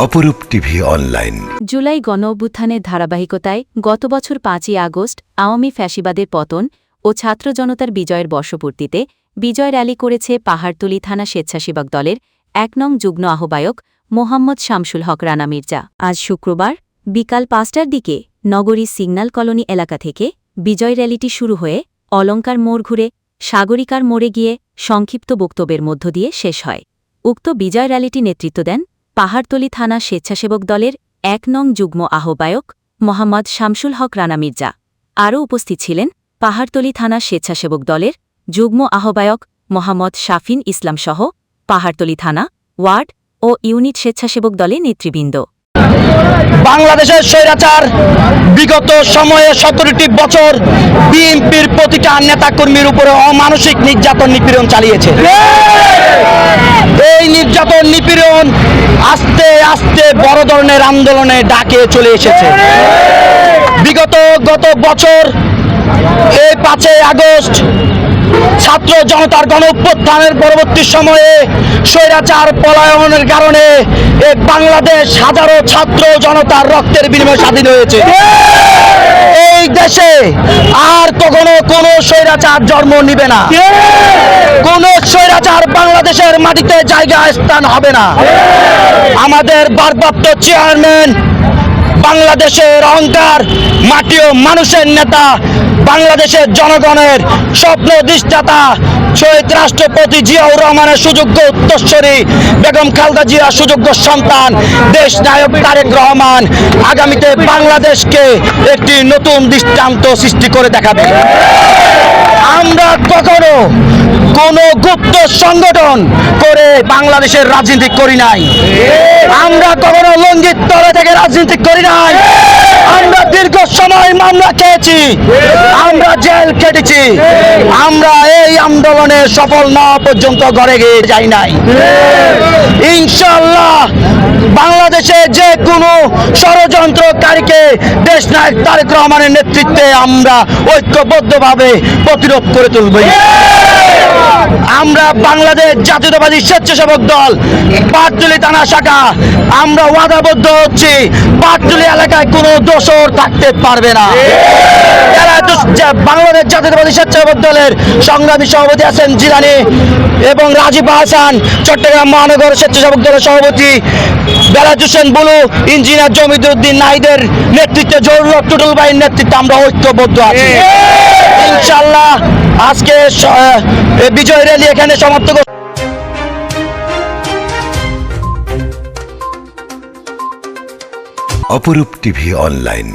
অপরূপ TV online. July গণ অভ্যুত্থানের ধারাবাহিকতায় গত বছর পাঁচই আগস্ট আওয়ামী ফ্যাসিবাদের পতন ও ছাত্র জনতার বিজয়ের বর্ষপূর্তিতে বিজয় র্যালি করেছে পাহাড়তলি থানা স্বেচ্ছাসেবক দলের এক নং যুগ্ম আহ্বায়ক মোহাম্মদ শামসুল হক রানা মির্জা। আজ শুক্রবার বিকাল পাঁচটার দিকে নগরীর সিগন্যাল কলোনি এলাকা থেকে বিজয় র্যালিটি শুরু হয়ে অলঙ্কার মোড় ঘুরে সাগরিকার মোড়ে গিয়ে সংক্ষিপ্ত বক্তব্যের মধ্য দিয়ে শেষ হয়। উক্ত বিজয় র্যালিটি নেতৃত্ব দেন পাহাড়তলি থানা স্বেচ্ছাসেবক দলের এক নং যুগ্ম আহ্বায়ক মোহাম্মদ শামসুল হক রানা মির্জা। আরও উপস্থিত ছিলেন পাহাড়তলি থানা স্বেচ্ছাসেবক দলের যুগ্ম আহ্বায়ক মোহাম্মদ শাফিন ইসলাম সহ পাহাড়তলি থানা, ওয়ার্ড ও ইউনিট স্বেচ্ছাসেবক দলের নেতৃবৃন্দ। বাংলাদেশের স্বৈরাচার বিগত সময়ে সতেরোটি বছর বিএনপির প্রতিটা নেতাকর্মীর উপরে অমানসিক নির্যাতন নিপীড়ন চালিয়েছে। আস্তে বড় ধরনের আন্দোলনে ডাকে চলে এসেছে। বিগত গত বছর, এই পাঁচই আগস্ট, ছাত্র জনতার গণ অভ্যুত্থানের পরবর্তী সময়ে স্বৈরাচার পলায়নের কারণে এ বাংলাদেশ হাজারো ছাত্র জনতার রক্তের বিনিময়ে স্বাধীন হয়েছে। এই দেশে আর কখনো কোনো স্বৈরাচার জন্ম নিবে না। কোন স্বৈরাচার বাংলাদেশের মাটিতে জায়গা স্থান হবে না। আমাদের ভারপ্রাপ্ত চেয়ারম্যান বাংলাদেশের অহংকার মাটি ও মানুষের নেতা বাংলাদেশের জনগণের স্বপ্ন দৃষ্টাতা শহীদ রাষ্ট্রপতি জিয়াউর রহমানের সুযোগ্য উত্তরস্বরী বেগম খালদা জিয়া সুযোগ্য সন্তান দেশ নায়ক তারেক রহমান আগামীতে বাংলাদেশকে একটি নতুন দৃষ্টান্ত সৃষ্টি করে দেখাবে। আমরা কখনো কোনো গুপ্ত সংগঠন করে বাংলাদেশের রাজনীতি করি নাই। আমরা কখনো লঙ্গিত তলে থেকে রাজনীতি করি নাই। আমরা দীর্ঘ মামলা খেয়েছি। আমরা জেল কেটেছি। আমরা এই আন্দোলনে সফল না পর্যন্ত ঘরে গিয়ে যাই নাই। ইনশাল্লাহ বাংলাদেশে যে কোনো ষড়যন্ত্রকারীকে দেশ নায়ক তারেক রহমানের নেতৃত্বে আমরা ঐক্যবদ্ধভাবে প্রতিরোধ করে তুলব। আমরা বাংলাদেশ জাতীয়তাবাদী স্বেচ্ছাসেবক দল পাটতুলি থানা শাখা। আমরা ওয়াদাবদ্ধ হচ্ছি। পাটতুলি এলাকায় কোনো দোষর থাকতে পারবে না। বাংলাদেশ জাতীয়তাবাদী স্বেচ্ছাসেবক দলের সংগ্রামী সভাপতি আছেন জিলানি এবং রাজীব হাসান, চট্টগ্রাম মহানগর স্বেচ্ছাসেবক দলের সভাপতি বেলাজ হোসেন বুলু, ইঞ্জিনিয়ার জমিদুদ্দিন নাইদের নেতৃত্বে জরুরত টুটুল ভাইয়ের নেতৃত্বে আমরা ঐক্যবদ্ধ আছি। ইনশাল্লাহ আজকে বিজয় র্যালি এখানে সমাপ্ত। অপরূপ টিভি অনলাইন